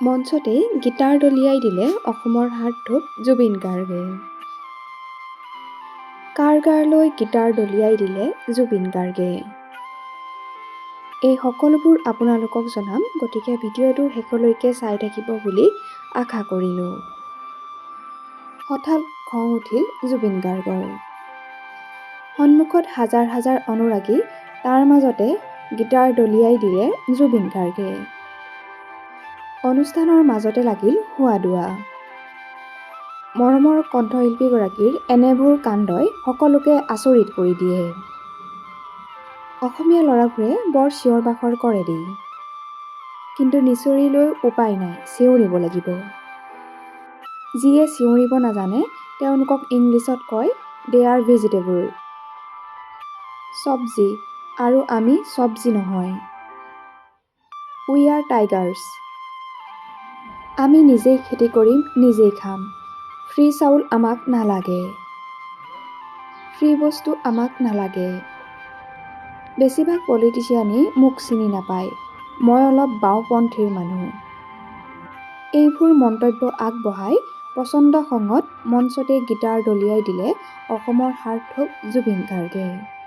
মঞ্চতে গীটাৰ দলিয়াই দিলে অসমৰ হাৰ্টথ্ৰব জুবিন গাৰ্গে। কাৰ গাৰলৈ গীটাৰ দলিয়াই দিলে জুবিন গাৰ্গে। এই সকলোবোৰ আপোনালোকক জনাম গতিকে ভিডিঅ'টো শেষলৈকে চাই থাকিব বুলি আশা কৰিলোঁ। হঠাৎ খং উঠিল জুবিন গাৰ্গৰ। সন্মুখত হাজাৰ হাজাৰ অনুৰাগী তাৰ মাজতে গীটাৰ দলিয়াই দিলে জুবিন গাৰ্গে। অনুষ্ঠানৰ মাজতে লাগিল হোৱা-দোৱা। মৰমৰ কণ্ঠশিল্পীগৰাকীৰ এনেবোৰ কাণ্ডই সকলোকে আচৰিত কৰি দিয়ে। অসমীয়া ল'ৰাবোৰে বৰ চিঞৰ-বাখৰ কৰে দেই কিন্তু নিচিঞৰিলেও উপায় নাই চিঞৰিব লাগিব। যিয়ে চিঞৰিব নাজানে তেওঁলোকক ইংলিছত কয় দে আৰ ভেজিটেবল চব্জি আৰু আমি চব্জি নহয়। উই আৰ টাইগাৰ্ছ আমি নিজেই খেতি কৰিম নিজেই খাম। ফ্ৰী চাউল আমাক নালাগে। ফ্ৰী বস্তু আমাক নালাগে। বেছিভাগ পলিটিচিয়ানেই মোক চিনি নাপায়। মই অলপ বাওঁপন্থীৰ মানুহ। এইবোৰ মন্তব্য আগবঢ়াই প্ৰচণ্ড খঙত মঞ্চতে গীটাৰ দলিয়াই দিলে অসমৰ হাৰ্টথ্ৰব জুবিন গাৰ্গে।